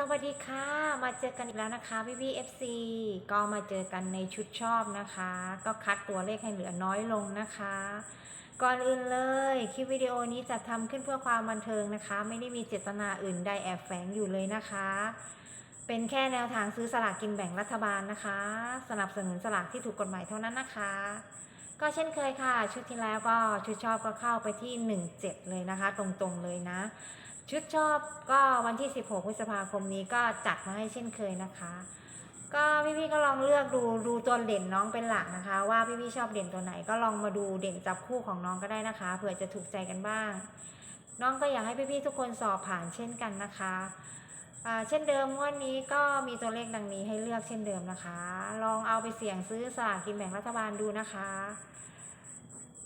สวัสดีค่ะ มาเจอกันอีกแล้วนะคะพี่พี่ FC ก็มาเจอกันในชุดชอบนะคะ ก็คัดตัวเลขให้เหลือน้อยลงนะคะ ก่อนอื่นเลยคลิปวิดีโอนี้จะทำขึ้นเพื่อความบันเทิงนะคะ ไม่ได้มีเจตนาอื่นใดแอบแฝงอยู่เลยนะคะ เป็นแค่แนวทางซื้อสลากกินแบ่งรัฐบาลนะคะ สนับสนุนสลากที่ถูกกฎหมายเท่านั้นนะคะ ก็เช่นเคยค่ะ ชุดที่แล้วก็ชุดชอบก็เข้าไปที่ 17 เลยนะคะ ตรงๆเลยนะ ชุดชอบก็วันที่ 16 พฤษภาคมนี้ก็จัดมาให้เช่นเคยนะคะ ก็พี่ๆก็ลองเลือกดูดูตัวเด่นน้องเป็นหลักนะคะ ว่าพี่ๆชอบเด่นตัวไหนก็ลองมาดูเด่นจับคู่ของน้องก็ได้นะคะเผื่อจะถูกใจกันบ้าง น้องก็อยากให้พี่ๆทุกคนสอบผ่านเช่นกันนะคะอ่าเช่นเดิมวันนี้ก็มีตัวเลขดังนี้ให้เลือกเช่นเดิมนะคะ ลองเอาไปเสี่ยงซื้อสลากกินแบ่งรัฐบาลดูนะคะ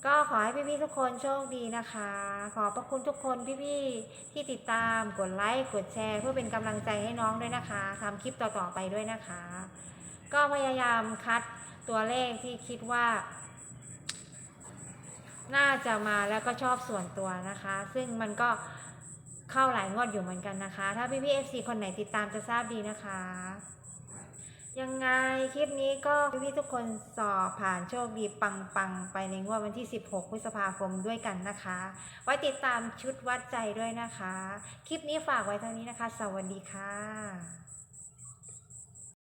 ก็ขอให้พี่ๆทุกคนโชคดีนะคะ ขอบพระคุณทุกคนพี่ๆที่ติดตามกดไลค์กดแชร์ เพื่อเป็นกำลังใจให้น้องด้วยนะคะทำคลิปต่อๆไปด้วยนะคะ ก็พยายามคัดตัวเลขที่คิดว่า น่าจะมาแล้วก็ชอบส่วนตัวนะคะ ซึ่งมันก็เข้าหลายงวดอยู่เหมือนกันนะคะ ถ้าพี่ๆ FC คนไหนติดตามจะทราบดีนะคะ ยังไงคลิปนี้ก็พี่ๆทุกคนสอบผ่านโชคดีปังๆ ไปในงวดวันที่ 16 พฤษภาคมด้วยกันนะคะ ไว้ติดตามชุดวัดใจด้วยนะคะ คลิปนี้ฝากไว้เท่านี้นะคะ สวัสดีค่ะ